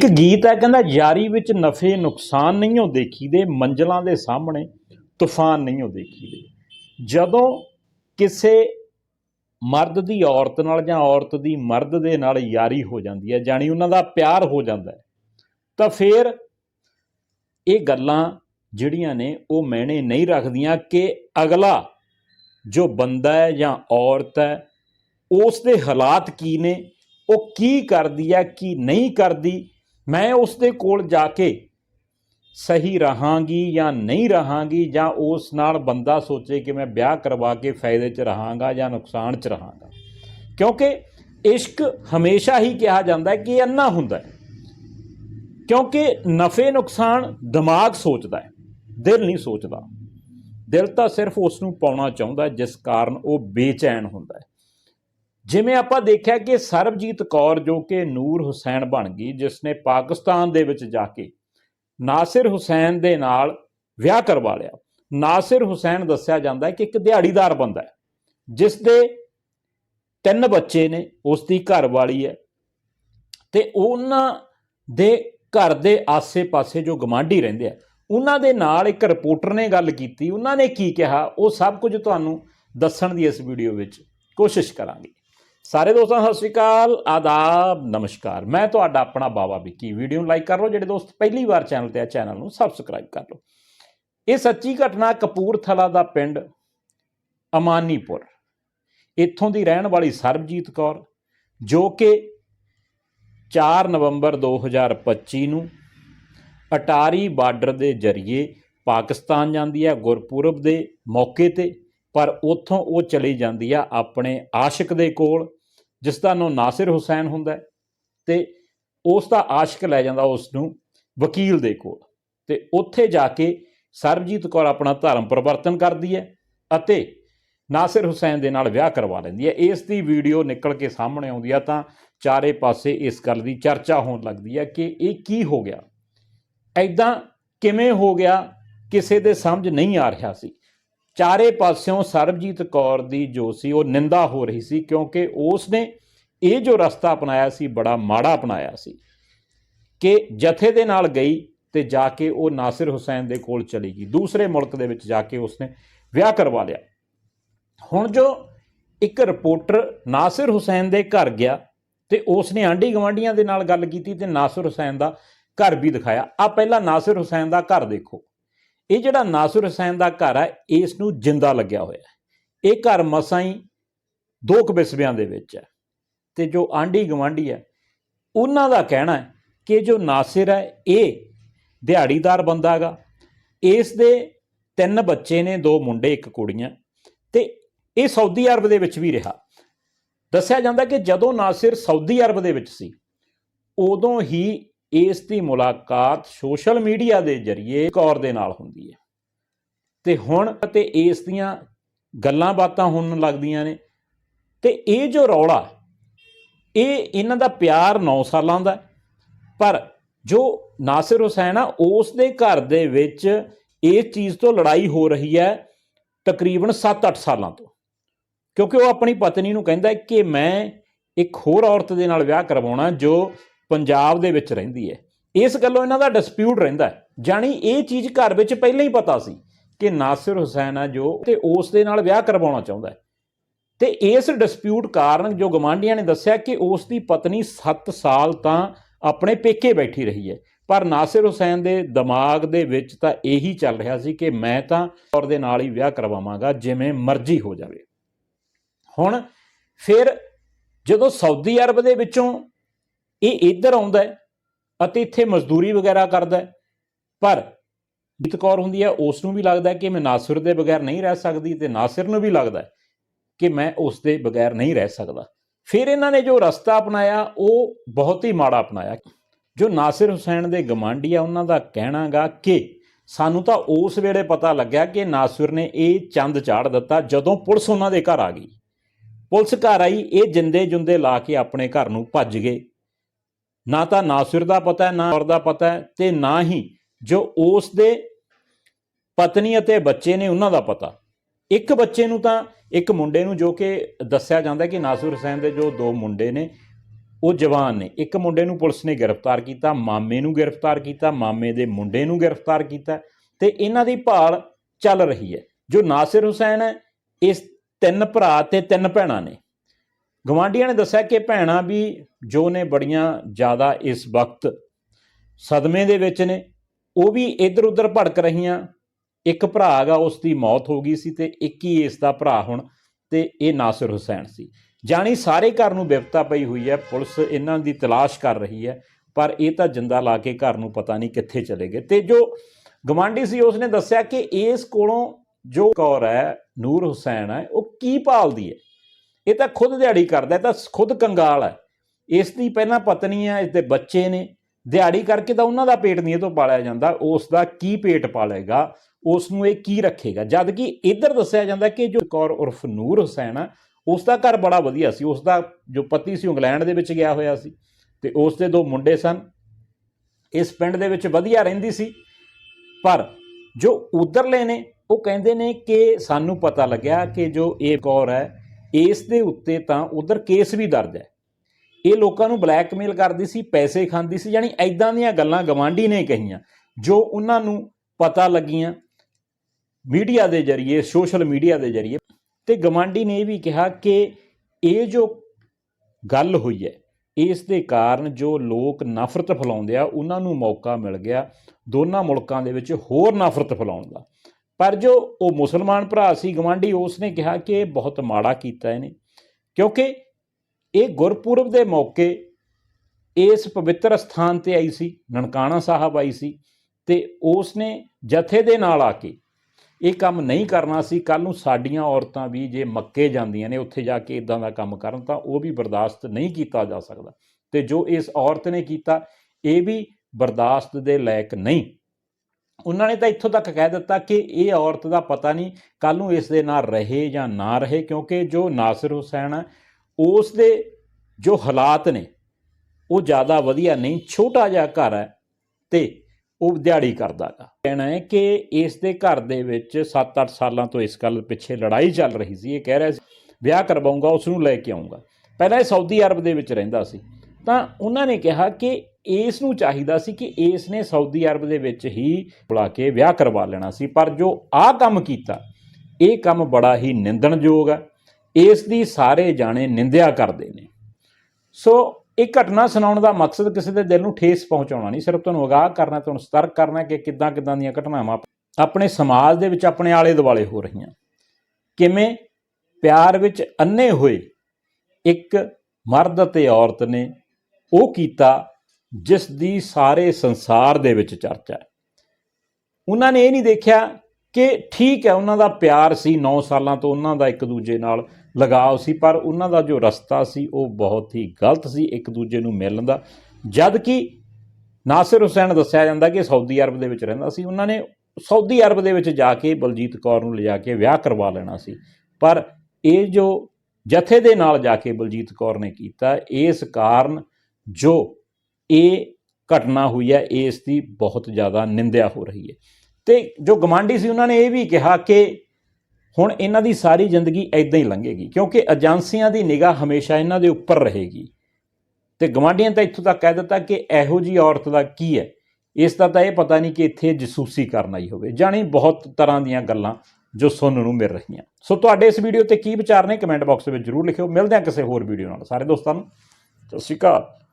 ਇੱਕ ਗੀਤ ਹੈ, ਕਹਿੰਦਾ, ਯਾਰੀ ਵਿੱਚ ਨਫੇ ਨੁਕਸਾਨ ਨਹੀਂ ਹੋ ਦੇਖੀਦੇ, ਮੰਜ਼ਲਾਂ ਦੇ ਸਾਹਮਣੇ ਤੂਫਾਨ ਨਹੀਂ ਹੋ ਦੇਖੀਦੇ। ਜਦੋਂ ਕਿਸੇ ਮਰਦ ਦੀ ਔਰਤ ਨਾਲ ਜਾਂ ਔਰਤ ਦੀ ਮਰਦ ਦੇ ਨਾਲ ਯਾਰੀ ਹੋ ਜਾਂਦੀ ਹੈ ਜਾਣੀ ਉਹਨਾਂ ਦਾ ਪਿਆਰ ਹੋ ਜਾਂਦਾ ਹੈ, ਤਾਂ ਫਿਰ ਇਹ ਗੱਲਾਂ ਜਿਹੜੀਆਂ ਨੇ, ਉਹ ਮੈਨੇ ਨਹੀਂ ਰੱਖਦੀਆਂ ਕਿ ਅਗਲਾ ਜੋ ਬੰਦਾ ਹੈ ਜਾਂ ਔਰਤ ਹੈ, ਉਸ ਦੇ ਹਾਲਾਤ ਕੀ ਨੇ, ਉਹ ਕੀ ਕਰਦੀ ਹੈ, ਕੀ ਨਹੀਂ ਕਰਦੀ ਮੈਂ ਉਸ ਦੇ ਕੋਲ ਜਾ ਕੇ ਸਹੀ ਰਹਾਂਗੀ ਜਾਂ ਨਹੀਂ ਰਹਾਂਗੀ ਜਾਂ ਉਸ ਨਾਲ ਬੰਦਾ ਸੋਚੇ ਕਿ ਮੈਂ ਵਿਆਹ ਕਰਵਾ ਕੇ ਫਾਇਦੇ 'ਚ ਰਹਾਂਗਾ ਜਾਂ ਨੁਕਸਾਨ 'ਚ ਰਹਾਂਗਾ। ਕਿਉਂਕਿ ਇਸ਼ਕ ਹਮੇਸ਼ਾ ਹੀ ਕਿਹਾ ਜਾਂਦਾ ਹੈ ਕਿ ਅੰਨਾ ਹੁੰਦਾ ਹੈ। ਕਿਉਂਕਿ ਨਫੇ ਨੁਕਸਾਨ ਦਿਮਾਗ ਸੋਚਦਾ ਹੈ, ਦਿਲ ਨਹੀਂ ਸੋਚਦਾ। ਦਿਲ ਤਾਂ ਸਿਰਫ ਉਸ ਨੂੰ ਪਾਉਣਾ ਚਾਹੁੰਦਾ ਜਿਸ ਕਾਰਨ ਉਹ ਬੇਚੈਨ ਹੁੰਦਾ ਹੈ। ਜਿਵੇਂ ਆਪਾਂ ਦੇਖਿਆ ਕਿ ਸਰਬਜੀਤ ਕੌਰ ਜੋ ਕਿ ਨੂਰ ਹੁਸੈਨ ਬਣ ਗਈ, ਜਿਸ ਨੇ ਪਾਕਿਸਤਾਨ ਦੇ ਵਿੱਚ ਜਾ ਕੇ ਨਾਸਿਰ ਹੁਸੈਨ ਦੇ ਨਾਲ ਵਿਆਹ ਕਰਵਾ ਲਿਆ। ਨਾਸਿਰ ਹੁਸੈਨ ਦੱਸਿਆ ਜਾਂਦਾ ਹੈ ਕਿ ਇੱਕ ਦਿਹਾੜੀਦਾਰ ਬੰਦਾ ਹੈ, ਜਿਸ ਦੇ ਤਿੰਨ ਬੱਚੇ ਨੇ, ਉਸ ਦੀ ਘਰ ਵਾਲੀ ਹੈ ਤੇ ਉਹਨਾਂ ਦੇ ਘਰ ਦੇ ਆਸੇ-ਪਾਸੇ ਜੋ ਗਵਾਂਢੀ ਰਹਿੰਦੇ ਆ, ਉਹਨਾਂ ਦੇ ਨਾਲ ਇੱਕ ਰਿਪੋਰਟਰ ਨੇ ਗੱਲ ਕੀਤੀ। ਉਹਨਾਂ ਨੇ ਕੀ ਕਿਹਾ? ਉਹ ਸਭ ਕੁਝ ਤੁਹਾਨੂੰ ਦੱਸਣ ਦੀ ਇਸ ਵੀਡੀਓ ਵਿੱਚ ਕੋਸ਼ਿਸ਼ ਕਰਾਂਗੇ। ਸਾਰੇ ਦੋਸਤਾਂ, ਸਤਿ ਸ਼੍ਰੀ ਅਕਾਲ, ਆਦਾਬ, ਨਮਸਕਾਰ। ਮੈਂ ਤੁਹਾਡਾ ਆਪਣਾ ਬਾਬਾ ਵਿੱਕੀ। ਵੀਡੀਓ ਨੂੰ ਲਾਈਕ ਕਰ ਲਓ, ਜਿਹੜੇ ਦੋਸਤ ਪਹਿਲੀ ਵਾਰ ਚੈਨਲ ਤੇ ਆ, ਚੈਨਲ ਨੂੰ ਸਬਸਕ੍ਰਾਈਬ ਕਰ ਲਓ। ਇਹ ਸੱਚੀ ਘਟਨਾ ਕਪੂਰਥਲਾ ਦਾ ਪਿੰਡ ਅਮਾਨੀਪੁਰ। ਇੱਥੋਂ ਦੀ ਰਹਿਣ ਵਾਲੀ ਸਰਬਜੀਤ ਕੌਰ, ਜੋ ਕਿ 4 ਨਵੰਬਰ 2025 ਨੂੰ ਅਟਾਰੀ ਬਾਰਡਰ ਦੇ ਜ਼ਰੀਏ ਪਾਕਿਸਤਾਨ ਜਾਂਦੀ ਹੈ, ਗੁਰਪੁਰਬ ਦੇ ਮੌਕੇ ਤੇ ਪਰ ਉੱਥੋਂ ਉਹ ਚਲੀ ਜਾਂਦੀ ਆ ਆਪਣੇ ਆਸ਼ਿਕ ਦੇ ਕੋਲ, ਜਿਸ ਦਾ ਨਾਮ ਨਾਸਿਰ ਹੁਸੈਨ ਹੁੰਦਾ ਹੈ ਤੇ ਉਸ ਦਾ ਆਸ਼ਿਕ ਲੈ ਜਾਂਦਾ ਉਸ ਨੂੰ ਵਕੀਲ ਦੇ ਕੋਲ ਤੇ ਉੱਥੇ ਜਾ ਕੇ ਸਰਬਜੀਤ ਕੌਰ ਆਪਣਾ ਧਰਮ ਪਰਿਵਰਤਨ ਕਰਦੀ ਹੈ ਅਤੇ ਨਾਸਿਰ ਹੁਸੈਨ ਦੇ ਨਾਲ ਵਿਆਹ ਕਰਵਾ ਲੈਂਦੀ ਹੈ। ਇਸ ਦੀ ਵੀਡੀਓ ਨਿਕਲ ਕੇ ਸਾਹਮਣੇ ਆਉਂਦੀ ਆ ਤਾਂ ਚਾਰੇ ਪਾਸੇ ਇਸ ਗੱਲ ਦੀ ਚਰਚਾ ਹੋਣ ਲੱਗਦੀ ਹੈ ਕਿ ਇਹ ਕੀ ਹੋ ਗਿਆ? ਐਦਾਂ ਕਿਵੇਂ ਹੋ ਗਿਆ? ਕਿਸੇ ਦੇ ਸਮਝ ਨਹੀਂ ਆ ਰਿਹਾ ਸੀ। ਚਾਰੇ ਪਾਸਿਓਂ ਸਰਬਜੀਤ ਕੌਰ ਦੀ ਜੋ ਸੀ, ਉਹ ਨਿੰਦਾ ਹੋ ਰਹੀ ਸੀ ਕਿਉਂਕਿ ਉਸ ਨੇ ਇਹ ਜੋ ਰਸਤਾ ਅਪਣਾਇਆ ਸੀ, ਬੜਾ ਮਾੜਾ ਅਪਣਾਇਆ ਸੀ ਕਿ ਜਥੇ ਦੇ ਨਾਲ ਗਈ ਤੇ ਜਾ ਕੇ ਉਹ ਨਾਸਿਰ ਹੁਸੈਨ ਦੇ ਕੋਲ ਚਲੀ ਗਈ। ਦੂਸਰੇ ਮੁਲਕ ਦੇ ਵਿੱਚ ਜਾ ਕੇ ਉਸਨੇ ਵਿਆਹ ਕਰਵਾ ਲਿਆ। ਹੁਣ ਜੋ ਇੱਕ ਰਿਪੋਰਟਰ ਨਾਸਿਰ ਹੁਸੈਨ ਦੇ ਘਰ ਗਿਆ ਤੇ ਉਸ ਨੇ ਆਂਢੀ ਗਵਾਂਢੀਆਂ ਦੇ ਨਾਲ ਗੱਲ ਕੀਤੀ ਤੇ ਨਾਸਿਰ ਹੁਸੈਨ ਦਾ ਘਰ ਵੀ ਦਿਖਾਇਆ। ਆ ਪਹਿਲਾਂ ਨਾਸਿਰ ਹੁਸੈਨ ਦਾ ਘਰ ਦੇਖੋ। ਇਹ ਜਿਹੜਾ ਨਾਸਿਰ ਹੁਸੈਨ ਦਾ ਘਰ ਹੈ ਇਸ ਨੂੰ ਜਿੰਦਾ ਲੱਗਿਆ ਹੋਇਆ ਹੈ। ਇਹ ਘਰ ਮਸਾਂ ਹੀ ਦੋ ਕਬਿਸਬਿਆਂ ਦੇ ਵਿੱਚ ਹੈ ਤੇ ਜੋ ਆਂਢੀ ਗਵਾਂਢੀ ਹੈ, ਉਹਨਾਂ ਦਾ ਕਹਿਣਾ ਹੈ ਕਿ ਜੋ ਨਾਸਿਰ ਹੈ, ਇਹ ਦਿਹਾੜੀਦਾਰ ਬੰਦਾ ਹੈਗਾ। ਇਸ ਦੇ ਤਿੰਨ ਬੱਚੇ ਨੇ, ਦੋ ਮੁੰਡੇ, ਇੱਕ ਕੁੜੀਆਂ ਤੇ ਇਹ ਸਾਊਦੀ ਅਰਬ ਦੇ ਵਿੱਚ ਵੀ ਰਿਹਾ। ਦੱਸਿਆ ਜਾਂਦਾ ਕਿ ਜਦੋਂ ਨਾਸਿਰ ਸਾਊਦੀ ਅਰਬ ਦੇ ਵਿੱਚ ਸੀ, ਉਦੋਂ ਹੀ ਇਸ ਦੀ ਮੁਲਾਕਾਤ ਸੋਸ਼ਲ ਮੀਡੀਆ ਦੇ ਜ਼ਰੀਏ ਕੌਰ ਦੇ ਨਾਲ ਹੁੰਦੀ ਹੈ। ਤੇ ਹੁਣ ਤੇ ਇਸ ਦੀਆਂ ਗੱਲਾਂ ਬਾਤਾਂ ਹੋਣ ਲੱਗਦੀਆਂ ਨੇ। ਤੇ ਇਹ ਜੋ ਰੌਲਾ ਇਹ ਇਹਨਾਂ ਦਾ ਪਿਆਰ 9 ਸਾਲਾਂ ਦਾ ਪਰ ਜੋ ਨਾਸਿਰ ਹੁਸੈਨ ਆ, ਉਸ ਦੇ ਘਰ ਦੇ ਵਿੱਚ ਇਸ ਚੀਜ਼ ਤੋਂ ਲੜਾਈ ਹੋ ਰਹੀ ਹੈ ਤਕਰੀਬਨ 7-8 ਸਾਲਾਂ ਤੋਂ। ਕਿਉਂਕਿ ਉਹ ਆਪਣੀ ਪਤਨੀ ਨੂੰ ਕਹਿੰਦਾ ਕਿ ਮੈਂ ਇੱਕ ਹੋਰ ਔਰਤ ਦੇ ਨਾਲ ਵਿਆਹ ਕਰਵਾਉਣਾ ਜੋ ਪੰਜਾਬ ਦੇ ਵਿੱਚ ਰਹਿੰਦੀ ਹੈ। ਇਸ ਗੱਲੋਂ ਇਹਨਾਂ ਦਾ ਡਿਸਪਿਊਟ ਰਹਿੰਦਾ ਹੈ। ਜਾਣੀ ਇਹ ਚੀਜ਼ ਘਰ ਵਿੱਚ ਪਹਿਲਾਂ ਹੀ ਪਤਾ ਸੀ ਕਿ ਨਾਸਿਰ ਹੁਸੈਨ ਆ ਜੋ ਤੇ ਉਸ ਦੇ ਨਾਲ ਵਿਆਹ ਕਰਵਾਉਣਾ ਚਾਹੁੰਦਾ ਹੈ। ਤੇ ਇਸ ਡਿਸਪਿਊਟ ਕਾਰਨ ਜੋ ਗਵਾਂਢੀਆਂ ਨੇ ਦੱਸਿਆ ਕਿ ਉਸ ਦੀ ਪਤਨੀ 7 ਸਾਲ ਤਾਂ ਆਪਣੇ ਪੇਕੇ ਬੈਠੀ ਰਹੀ ਹੈ। ਪਰ ਨਾਸਿਰ ਹੁਸੈਨ ਦੇ ਦਿਮਾਗ ਦੇ ਵਿੱਚ ਤਾਂ ਇਹੀ ਚੱਲ ਰਿਹਾ ਸੀ ਕਿ ਮੈਂ ਤਾਂ ਔਰ ਦੇ ਨਾਲ ਹੀ ਵਿਆਹ ਕਰਵਾਵਾਂਗਾ, ਜਿਵੇਂ ਮਰਜ਼ੀ ਹੋ ਜਾਵੇ। ਹੁਣ ਫਿਰ ਜਦੋਂ ਸਾਊਦੀ ਅਰਬ ਦੇ ਵਿੱਚੋਂ ਇਹ ਇੱਧਰ ਆਉਂਦਾ ਹੈ ਅਤੇ ਇੱਥੇ ਮਜ਼ਦੂਰੀ ਵਗੈਰਾ ਕਰਦਾ ਹੈ। ਪਰ ਜੀਤ ਕੌਰ ਹੁੰਦੀ ਹੈ ਉਸ ਨੂੰ ਵੀ ਲੱਗਦਾ ਕਿ ਮੈਂ ਨਾਸਿਰ ਦੇ ਬਗੈਰ ਨਹੀਂ ਰਹਿ ਸਕਦੀ ਤੇ ਨਾਸਿਰ ਨੂੰ ਵੀ ਲੱਗਦਾ ਕਿ ਮੈਂ ਉਸ ਦੇ ਬਗੈਰ ਨਹੀਂ ਰਹਿ ਸਕਦਾ। ਫਿਰ ਇਹਨਾਂ ਨੇ ਜੋ ਰਸਤਾ ਅਪਣਾਇਆ, ਉਹ ਬਹੁਤ ਹੀ ਮਾੜਾ ਅਪਣਾਇਆ। ਜੋ ਨਾਸਿਰ ਹੁਸੈਨ ਦੇ ਗਮਾਂਡੀ ਆ, ਉਹਨਾਂ ਦਾ ਕਹਿਣਾਗਾ ਕਿ ਸਾਨੂੰ ਤਾਂ ਉਸ ਵੇਲੇ ਪਤਾ ਲੱਗਿਆ ਕਿ ਨਾਸਿਰ ਨੇ ਇਹ ਚੰਦ ਚਾੜ ਦਿੱਤਾ ਜਦੋਂ ਪੁਲਿਸ ਉਹਨਾਂ ਦੇ ਘਰ ਆ ਗਈ। ਪੁਲਿਸ ਘਰ ਆਈ, ਇਹ ਜਿੰਦੇ ਜੁੰਦੇ ਲਾ ਕੇ ਆਪਣੇ ਘਰ ਨੂੰ ਭੱਜ ਗਏ। ਨਾ ਤਾਂ ਨਾਸਿਰ ਦਾ ਪਤਾ ਹੈ, ਨਾ ਔਰ ਦਾ ਪਤਾ ਹੈ ਤੇ ਨਾ ਹੀ ਜੋ ਉਸ ਦੇ ਪਤਨੀ ਅਤੇ ਬੱਚੇ ਨੇ ਉਹਨਾਂ ਦਾ ਪਤਾ। ਇੱਕ ਬੱਚੇ ਨੂੰ ਤਾਂ, ਇੱਕ ਮੁੰਡੇ ਨੂੰ ਜੋ ਕਿ ਦੱਸਿਆ ਜਾਂਦਾ ਕਿ ਨਾਸਿਰ ਹੁਸੈਨ ਦੇ ਜੋ ਦੋ ਮੁੰਡੇ ਨੇ, ਉਹ ਜਵਾਨ ਨੇ। ਇੱਕ ਮੁੰਡੇ ਨੂੰ ਪੁਲਿਸ ਨੇ ਗ੍ਰਿਫਤਾਰ ਕੀਤਾ, ਮਾਮੇ ਨੂੰ ਗ੍ਰਿਫਤਾਰ ਕੀਤਾ, ਮਾਮੇ ਦੇ ਮੁੰਡੇ ਨੂੰ ਗ੍ਰਿਫਤਾਰ ਕੀਤਾ ਤੇ ਇਹਨਾਂ ਦੀ ਭਾਲ ਚੱਲ ਰਹੀ ਹੈ। ਜੋ ਨਾਸਿਰ ਹੁਸੈਨ ਹੈ, ਇਸ ਤਿੰਨ ਭਰਾ ਤੇ ਤਿੰਨ ਭੈਣਾਂ ਨੇ। ਗਵਾਂਡੀਆਂ ਨੇ ਦੱਸਿਆ ਕਿ ਭੈਣਾਂ ਵੀ ਜੋ ਨੇ ਬੜੀਆਂ ਜ਼ਿਆਦਾ ਇਸ ਵਕਤ ਸਦਮੇ ਦੇ ਵਿੱਚ ਨੇ, ਉਹ ਵੀ ਇੱਧਰ ਉੱਧਰ ਭੜਕ ਰਹੀਆਂ। ਇੱਕ ਭਰਾ ਹੈਗਾ ਉਸ ਦੀ ਮੌਤ ਹੋ ਗਈ ਸੀ ਤੇ ਇੱਕ ਹੀ ਇਸ ਦਾ ਭਰਾ ਹੁਣ ਤੇ ਇਹ ਨਾਸਿਰ ਹੁਸੈਨ ਸੀ। ਜਾਣੀ ਸਾਰੇ ਘਰ ਨੂੰ ਵਿਪਤਾ ਪਈ ਹੋਈ ਹੈ, ਪੁਲਿਸ ਇਹਨਾਂ ਦੀ ਤਲਾਸ਼ ਕਰ ਰਹੀ ਹੈ, ਪਰ ਇਹ ਤਾਂ ਜਿੰਦਾ ਲਾ ਕੇ ਘਰ ਨੂੰ ਪਤਾ ਨਹੀਂ ਕਿੱਥੇ ਚਲੇ ਗਏ। ਤੇ ਜੋ ਗਵਾਂਡੀ ਸੀ, ਉਸਨੇ ਦੱਸਿਆ ਕਿ ਇਸ ਕੋਲੋਂ ਜੋ ਕੌਰ ਹੈ, ਨੂਰ ਹੁਸੈਨ ਹੈ, ਉਹ ਕੀ ਭਾਲਦੀ ਹੈ? ਇਹ ਤਾਂ ਖੁਦ ਦਿਹਾੜੀ ਕਰਦਾ, ਇਹ ਤਾਂ ਖੁਦ ਕੰਗਾਲ ਹੈ। ਇਸ ਦੀ ਪਹਿਲਾਂ ਪਤਨੀ ਹੈ, ਇਸ ਦੇ ਬੱਚੇ ਨੇ। ਦਿਹਾੜੀ ਕਰਕੇ ਤਾਂ ਉਹਨਾਂ ਦਾ ਪੇਟ ਨਹੀਂ ਇਹ ਤੋਂ ਪਾਲਿਆ ਜਾਂਦਾ, ਉਸ ਦਾ ਕੀ ਪੇਟ ਪਾਲੇਗਾ, ਉਸ ਨੂੰ ਇਹ ਕੀ ਰੱਖੇਗਾ? ਜਦ ਕਿ ਇੱਧਰ ਦੱਸਿਆ ਜਾਂਦਾ ਕਿ ਜੋ ਕੌਰ ਉਰਫ ਨੂਰ ਹੁਸੈਨ ਆ, ਉਸ ਦਾ ਘਰ ਬੜਾ ਵਧੀਆ ਸੀ। ਉਸ ਦਾ ਜੋ ਪਤੀ ਸੀ ਇੰਗਲੈਂਡ ਦੇ ਵਿੱਚ ਗਿਆ ਹੋਇਆ ਸੀ ਤੇ ਉਸ ਦੇ ਦੋ ਮੁੰਡੇ ਸਨ। ਇਸ ਪਿੰਡ ਦੇ ਵਿੱਚ ਵਧੀਆ ਰਹਿੰਦੀ ਸੀ। ਪਰ ਜੋ ਉਧਰਲੇ ਨੇ, ਉਹ ਕਹਿੰਦੇ ਨੇ ਕਿ ਸਾਨੂੰ ਪਤਾ ਲੱਗਿਆ ਕਿ ਜੋ ਇਹ ਕੌਰ ਹੈ ਇਸ ਦੇ ਉੱਤੇ ਤਾਂ ਉਧਰ ਕੇਸ ਵੀ ਦਰਜ ਹੈ। ਇਹ ਲੋਕਾਂ ਨੂੰ ਬਲੈਕਮੇਲ ਕਰਦੀ ਸੀ, ਪੈਸੇ ਖਾਂਦੀ ਸੀ, ਯਾਨੀ ਐਦਾਂ ਦੀਆਂ ਗੱਲਾਂ ਗਵਾਂਢੀ ਨੇ ਕਹੀਆਂ, ਜੋ ਉਹਨਾਂ ਨੂੰ ਪਤਾ ਲੱਗੀਆਂ ਮੀਡੀਆ ਦੇ ਜ਼ਰੀਏ, ਸੋਸ਼ਲ ਮੀਡੀਆ ਦੇ ਜ਼ਰੀਏ। ਤੇ ਗਵਾਂਢੀ ਨੇ ਇਹ ਵੀ ਕਿਹਾ ਕਿ ਇਹ ਜੋ ਗੱਲ ਹੋਈ ਹੈ, ਇਸ ਦੇ ਕਾਰਨ ਜੋ ਲੋਕ ਨਫ਼ਰਤ ਫੈਲਾਉਂਦੇ ਆ, ਉਹਨਾਂ ਨੂੰ ਮੌਕਾ ਮਿਲ ਗਿਆ ਦੋਨਾਂ ਮੁਲਕਾਂ ਦੇ ਵਿੱਚ ਹੋਰ ਨਫ਼ਰਤ ਫੈਲਾਉਣ ਦਾ। ਪਰ ਜੋ ਉਹ ਮੁਸਲਮਾਨ ਭਰਾ ਸੀ ਗਵਾਂਢੀ ਉਸ ਨੇ ਕਿਹਾ ਕਿ ਇਹ ਬਹੁਤ ਮਾੜਾ ਕੀਤਾ ਇਹਨੇ। ਕਿਉਂਕਿ ਇਹ ਗੁਰਪੁਰਬ ਦੇ ਮੌਕੇ ਇਸ ਪਵਿੱਤਰ ਸਥਾਨ ਤੇ ਆਈ ਸੀ, ਨਨਕਾਣਾ ਸਾਹਿਬ ਆਈ ਸੀ ਤੇ ਉਸ ਨੇ ਜਥੇ ਦੇ ਨਾਲ ਆ ਕੇ ਇਹ ਕੰਮ ਨਹੀਂ ਕਰਨਾ ਸੀ। ਕੱਲ ਨੂੰ ਸਾਡੀਆਂ ਔਰਤਾਂ ਵੀ ਜੇ ਮੱਕੇ ਜਾਂਦੀਆਂ ਨੇ, ਉੱਥੇ ਜਾ ਕੇ ਇਦਾਂ ਦਾ ਕੰਮ ਕਰਨ, ਤਾਂ ਉਹ ਵੀ ਬਰਦਾਸ਼ਤ ਨਹੀਂ ਕੀਤਾ ਜਾ ਸਕਦਾ। ਤੇ ਜੋ ਇਸ ਔਰਤ ਨੇ ਕੀਤਾ, ਇਹ ਵੀ ਬਰਦਾਸ਼ਤ ਦੇ ਲਾਇਕ ਨਹੀਂ। ਉਹਨਾਂ ਨੇ ਤਾਂ ਇੱਥੋਂ ਤੱਕ ਕਹਿ ਦਿੱਤਾ ਕਿ ਇਹ ਔਰਤ ਦਾ ਪਤਾ ਨਹੀਂ ਕੱਲ ਨੂੰ ਇਸ ਦੇ ਨਾਲ ਰਹੇ ਜਾਂ ਨਾ ਰਹੇ, ਕਿਉਂਕਿ ਜੋ ਨਾਸਿਰ ਹੁਸੈਨ ਹੈ, ਉਸ ਦੇ ਜੋ ਹਾਲਾਤ ਨੇ, ਉਹ ਜ਼ਿਆਦਾ ਵਧੀਆ ਨਹੀਂ, ਛੋਟਾ ਜਿਹਾ ਘਰ ਹੈ ਤੇ ਉਹ ਦਿਹਾੜੀ ਕਰਦਾ ਗਾ। ਕਹਿਣਾ ਹੈ ਕਿ ਇਸ ਦੇ ਘਰ ਦੇ ਵਿੱਚ 7-8 ਸਾਲਾਂ ਤੋਂ ਇਸ ਗੱਲ ਪਿੱਛੇ ਲੜਾਈ ਚੱਲ ਰਹੀ ਸੀ, ਇਹ ਕਹਿ ਰਿਹਾ ਸੀ, ਵਿਆਹ ਕਰਵਾਉਂਗਾ ਉਸ ਨੂੰ ਲੈ ਕੇ ਆਉਂਗਾ। ਪਹਿਲਾਂ ਇਹ ਸਾਊਦੀ ਅਰਬ ਦੇ ਵਿੱਚ ਰਹਿੰਦਾ ਸੀ। ਤਾਂ ਉਹਨਾਂ ਨੇ ਕਿਹਾ ਕਿ ਇਸ ਨੂੰ ਚਾਹੀਦਾ ਸੀ ਕਿ ਇਸ ਨੇ ਸਾਊਦੀ ਅਰਬ ਦੇ ਵਿੱਚ ਹੀ ਬੁਲਾ ਕੇ ਵਿਆਹ ਕਰਵਾ ਲੈਣਾ ਸੀ। ਪਰ ਜੋ ਆਹ ਕੰਮ ਕੀਤਾ, ਇਹ ਕੰਮ ਬੜਾ ਹੀ ਨਿੰਦਣਯੋਗ ਹੈ ਇਸ ਦੀ ਸਾਰੇ ਜਾਣੇ ਨਿੰਦਿਆ ਕਰਦੇ ਨੇ। ਸੋ ਇਹ ਘਟਨਾ ਸੁਣਾਉਣ ਦਾ ਮਕਸਦ ਕਿਸੇ ਦੇ ਦਿਲ ਨੂੰ ਠੇਸ ਪਹੁੰਚਾਉਣਾ ਨਹੀਂ, ਸਿਰਫ ਤੁਹਾਨੂੰ ਅਗਾਹ ਕਰਨਾ, ਤੁਹਾਨੂੰ ਸਤਰਕ ਕਰਨਾ ਕਿ ਕਿੱਦਾਂ ਕਿੱਦਾਂ ਦੀਆਂ ਘਟਨਾਵਾਂ ਆਪਣੇ ਸਮਾਜ ਦੇ ਵਿੱਚ ਆਪਣੇ ਆਲੇ ਦੁਆਲੇ ਹੋ ਰਹੀਆਂ। ਕਿਵੇਂ ਪਿਆਰ ਵਿੱਚ ਅੰਨੇ ਹੋਏ ਇੱਕ ਮਰਦ ਅਤੇ ਔਰਤ ਨੇ ਉਹ ਕੀਤਾ ਜਿਸ ਦੀ ਸਾਰੇ ਸੰਸਾਰ ਦੇ ਵਿੱਚ ਚਰਚਾ ਹੈ। ਉਹਨਾਂ ਨੇ ਇਹ ਨਹੀਂ ਦੇਖਿਆ ਕਿ ਠੀਕ ਹੈ, ਉਹਨਾਂ ਦਾ ਪਿਆਰ ਸੀ 9 ਸਾਲਾਂ ਤੋਂ ਉਹਨਾਂ ਦਾ ਇੱਕ ਦੂਜੇ ਨਾਲ ਲਗਾਵ ਸੀ, ਪਰ ਉਹਨਾਂ ਦਾ ਜੋ ਰਸਤਾ ਸੀ, ਉਹ ਬਹੁਤ ਹੀ ਗਲਤ ਸੀ, ਇੱਕ ਦੂਜੇ ਨੂੰ ਮਿਲਣ ਦਾ। ਜਦ ਕਿ ਨਾਸਿਰ ਹੁਸੈਨ ਦੱਸਿਆ ਜਾਂਦਾ ਕਿ ਸਾਊਦੀ ਅਰਬ ਦੇ ਵਿੱਚ ਰਹਿੰਦਾ ਸੀ, ਉਹਨਾਂ ਨੇ ਸਾਊਦੀ ਅਰਬ ਦੇ ਵਿੱਚ ਜਾ ਕੇ ਬਲਜੀਤ ਕੌਰ ਨੂੰ ਲਿਜਾ ਕੇ ਵਿਆਹ ਕਰਵਾ ਲੈਣਾ ਸੀ। ਪਰ ਇਹ ਜੋ ਜਥੇ ਦੇ ਨਾਲ ਜਾ ਕੇ ਬਲਜੀਤ ਕੌਰ ਨੇ ਕੀਤਾ, ਇਸ ਕਾਰਨ ਜੋ ਇਹ ਘਟਨਾ ਹੋਈ ਹੈ ਇਸ ਦੀ ਬਹੁਤ ਜ਼ਿਆਦਾ ਨਿੰਦਿਆ ਹੋ ਰਹੀ ਹੈ। ਤੇ ਜੋ ਗਮਾਂਡੀ ਸੀ, ਉਹਨਾਂ ਨੇ ਇਹ ਵੀ ਕਿਹਾ ਕਿ ਹੁਣ ਇਹਨਾਂ ਦੀ ਸਾਰੀ ਜ਼ਿੰਦਗੀ ਐਦਾਂ ਹੀ ਲੰਘੇਗੀ, ਕਿਉਂਕਿ ਏਜੰਸੀਆਂ ਦੀ ਨਿਗਾਹ ਹਮੇਸ਼ਾ ਇਹਨਾਂ ਦੇ ਉੱਪਰ ਰਹੇਗੀ। ਤੇ ਗਵਾਂਡੀਆਂ ਤਾਂ ਇੱਥੋਂ ਤੱਕ ਕਹਿ ਦਿੱਤਾ ਕਿ ਇਹੋ ਜੀ ਔਰਤ ਦਾ ਕੀ ਹੈ? ਇਸ ਦਾ ਤਾਂ ਇਹ ਪਤਾ ਨਹੀਂ ਕਿ ਇੱਥੇ ਜਸੂਸੀ ਕਰਨ ਆਈ ਹੋਵੇ, ਜਾਣੀ ਬਹੁਤ ਤਰ੍ਹਾਂ ਦੀਆਂ ਗੱਲਾਂ ਜੋ ਸੁਣਨ ਨੂੰ ਮਿਲ ਰਹੀਆਂ। ਸੋ ਤੁਹਾਡੇ ਇਸ ਵੀਡੀਓ ਤੇ ਕੀ ਵਿਚਾਰ ਨੇ, ਕਮੈਂਟ ਬਾਕਸ ਵਿੱਚ ਜਰੂਰ ਲਿਖਿਓ। ਮਿਲਦੇ ਹਾਂ ਕਿਸੇ ਹੋਰ ਵੀਡੀਓ ਨਾਲ। ਸਾਰੇ ਦੋਸਤਾਂ ਨੂੰ, ਸਤਿ ਸ਼੍ਰੀ ਅਕਾਲ।